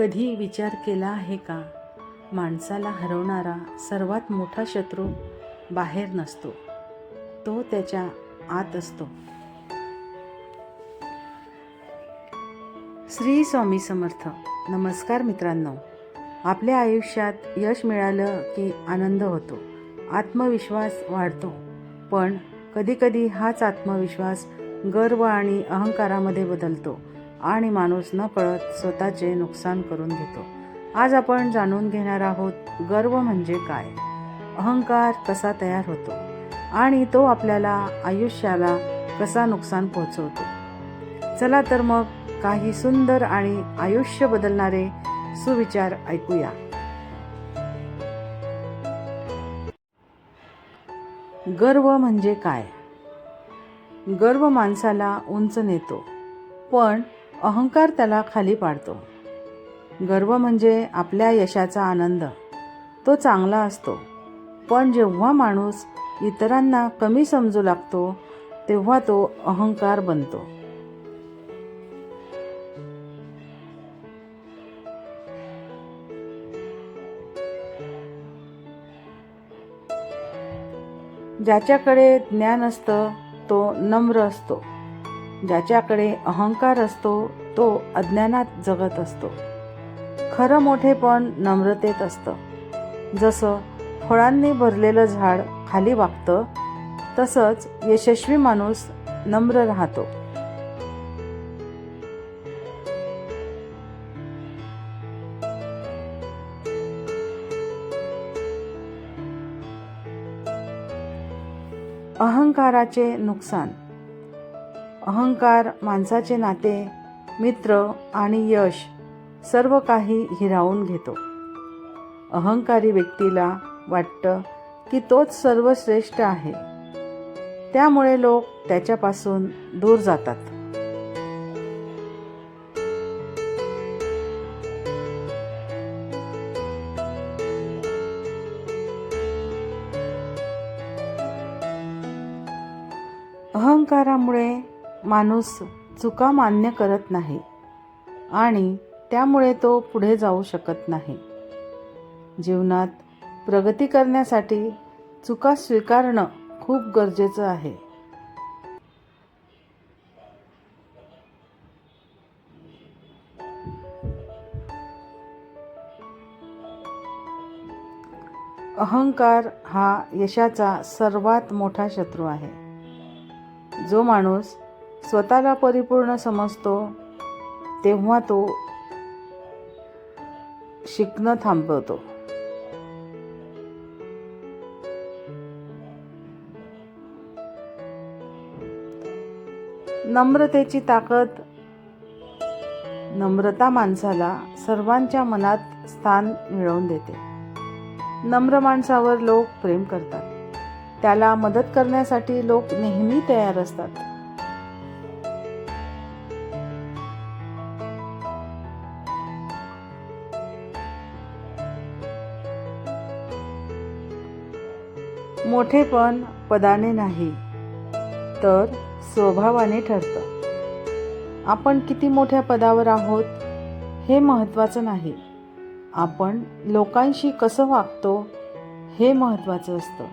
कधी विचार केला आहे का? माणसाला हरवणारा सर्वात मोठा शत्रू बाहेर नसतो. तो त्याच्या आत असतो. श्री स्वामी समर्थ नमस्कार मित्रांनो. आपल्या आयुष्यात यश मिळालं की आनंद होतो. आत्मविश्वास वाढतो. पण कधीकधी हाच आत्मविश्वास गर्व आणि अहंकारामध्ये बदलतो. आणि माणूस न कळत स्वतःचे नुकसान करून घेतो. आज आपण जाणून घेणार आहोत गर्व म्हणजे काय? अहंकार कसा तयार होतो? आणि तो आपल्याला आयुष्याला कसा नुकसान पोहोचवतो? चला तर मग काही सुंदर आणि आयुष्य बदलणारे सुविचार ऐकूया. गर्व म्हणजे काय? गर्व माणसाला उंच नेतो. पण अहंकार त्याला खाली पाडतो. गर्व म्हणजे आपल्या यशाचा आनंद. तो चांगला असतो. पण जेव्हा माणूस इतरांना कमी समजू लागतो तेव्हा तो अहंकार बनतो. ज्याच्याकडे ज्ञान असतं तो नम्र असतो. ज्याच्याकडे अहंकार असतो तो अज्ञानात जगत असतो. खरं मोठेपण नम्रतेत असतं. जसं फळांनी भरलेलं झाड खाली वागतं तसंच यशस्वी माणूस नम्र राहतो. अहंकाराचे नुकसान. अहंकार माणसाचे नाते मित्र आणि यश सर्व काही हिरावून घेतो. अहंकारी व्यक्तीला वाटतं की तोच सर्वश्रेष्ठ आहे. त्यामुळे लोक त्याच्यापासून दूर जातात. अहंकारामुळे माणूस चुका मान्य करत नाही आणि त्यामुळे तो पुढे जाऊ शकत नाही. जीवनात प्रगती करण्यासाठी चुका स्वीकारणं खूप गरजेचं आहे. अहंकार हा यशाचा सर्वात मोठा शत्रू आहे. जो माणूस स्वतःला परिपूर्ण समजतो तेव्हा तो शिकणं थांबवतो. नम्रतेची ताकद नम्रता माणसाला सर्वांच्या मनात स्थान मिळवून देते. नम्र माणसावर लोक प्रेम करतात. त्याला मदत करण्यासाठी लोक नेहमी तयार असतात. मोठेपण पदाने नाही तर स्वभावाने ठरतं. आपण किती मोठ्या पदावर आहोत हे महत्त्वाचं नाही. आपण लोकांशी कसं वागतो हे महत्त्वाचं असतं.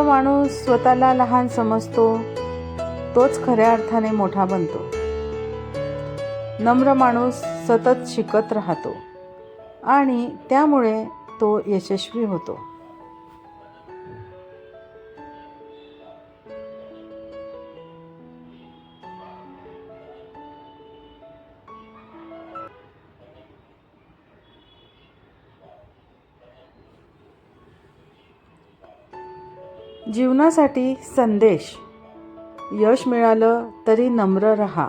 जो माणूस स्वतःला लहान समजतो तोच खऱ्या अर्थाने मोठा बनतो. नम्र माणूस सतत शिकत राहतो आणि त्यामुळे तो यशस्वी होतो. जीवनासाठी संदेश. यश मिळालं तरी नम्र रहा.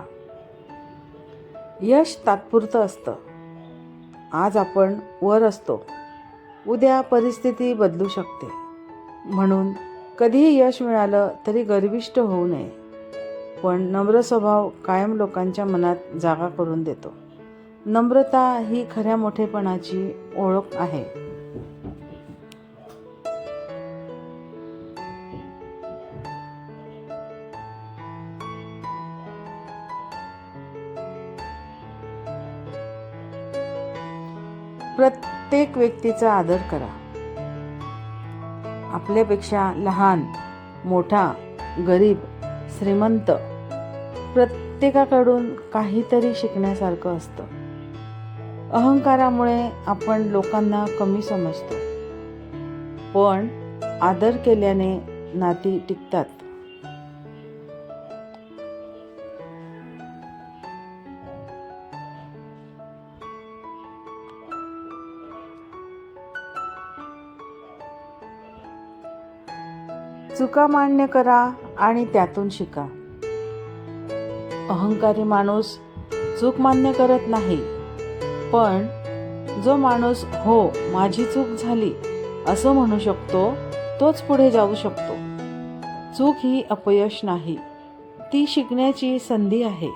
यश तात्पुरतं असतं. आज आपण वर असतो. उद्या परिस्थिती बदलू शकते. म्हणून कधीही यश मिळालं तरी गर्विष्ट होऊ नये. पण नम्र स्वभाव कायम लोकांच्या मनात जागा करून देतो. नम्रता ही खऱ्या मोठेपणाची ओळख आहे. प्रत्येक व्यक्तीचा आदर करा. आपल्यापेक्षा लहान मोठा गरीब श्रीमंत प्रत्येकाकडून काहीतरी शिकण्यासारखं असतं. अहंकारामुळे आपण लोकांना कमी समजतो. पण आदर केल्याने नाती टिकतात. चुका मान्य करा आणि त्यातून शिका. अहंकारी माणूस चूक मान्य करत नाही पण जो माणूस हो माझी चूक झाली असं म्हणू शकतो तोच पुढे जाऊ शकतो. चूक ही अपयश नाही ती शिकण्याची संधी आहे.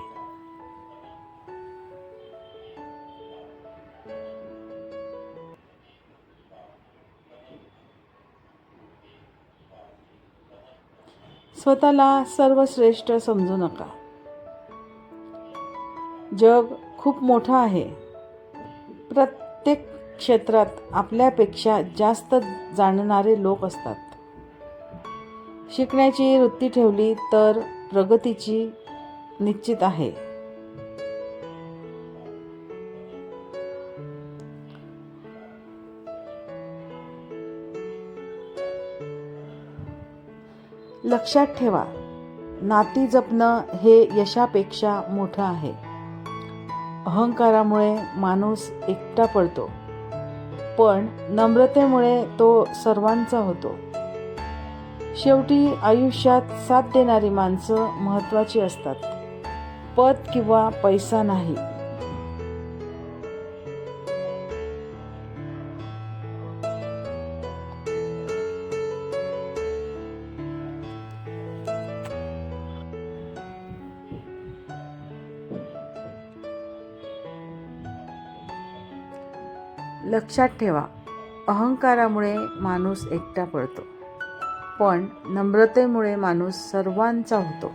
स्वतःला सर्वश्रेष्ठ समजू नका. जग खूप मोठं आहे. प्रत्येक क्षेत्रात आपल्यापेक्षा जास्त जाणणारे लोक असतात. शिकण्याची वृत्ती ठेवली तर प्रगतीची निश्चित आहे. लक्षात ठेवा नाती जपणं हे यशापेक्षा मोठं आहे. अहंकारामुळे माणूस एकटा पडतो पण नम्रतेमुळे तो सर्वांचा होतो. शेवटी आयुष्यात साथ देणारी माणसं महत्त्वाची असतात. पद किंवा पैसा नाही. लक्षात ठेवा अहंकारामुळे माणूस एकटा पडतो पण नम्रतेमुळे माणूस सर्वांचा होतो.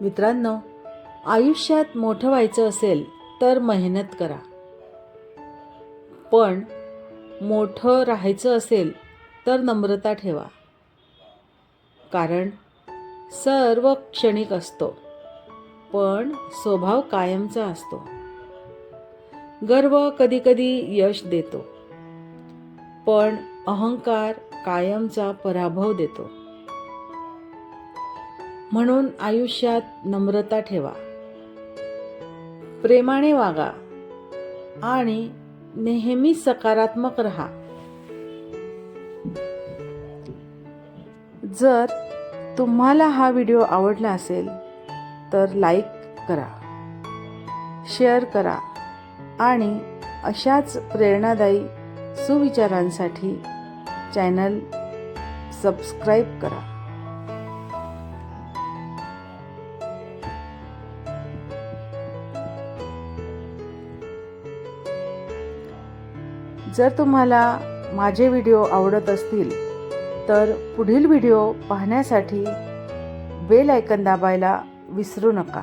मित्रांनो आयुष्यात मोठं व्हायचं असेल तर मेहनत करा. पण मोठं राहायचं असेल तर नम्रता ठेवा. कारण सर्व क्षणिक असतो पण स्वभाव कायमचा असतो. गर्व कधीकधी यश देतो पण अहंकार कायमचा पराभव देतो. म्हणून आयुष्यात नम्रता ठेवा. प्रेमाने वागा आणि नेहमी सकारात्मक रहा. जर तुम्हाला हा व्हिडिओ आवडला असेल तर लाईक करा शेअर करा आणि अशाच प्रेरणादायी सुविचारांसाठी चॅनल सबस्क्राईब करा. जर तुम्हाला माझे व्हिडिओ आवडत असतील तर पुढील व्हिडिओ पाहण्यासाठी बेल ऐकन दाबायला विसरू नका.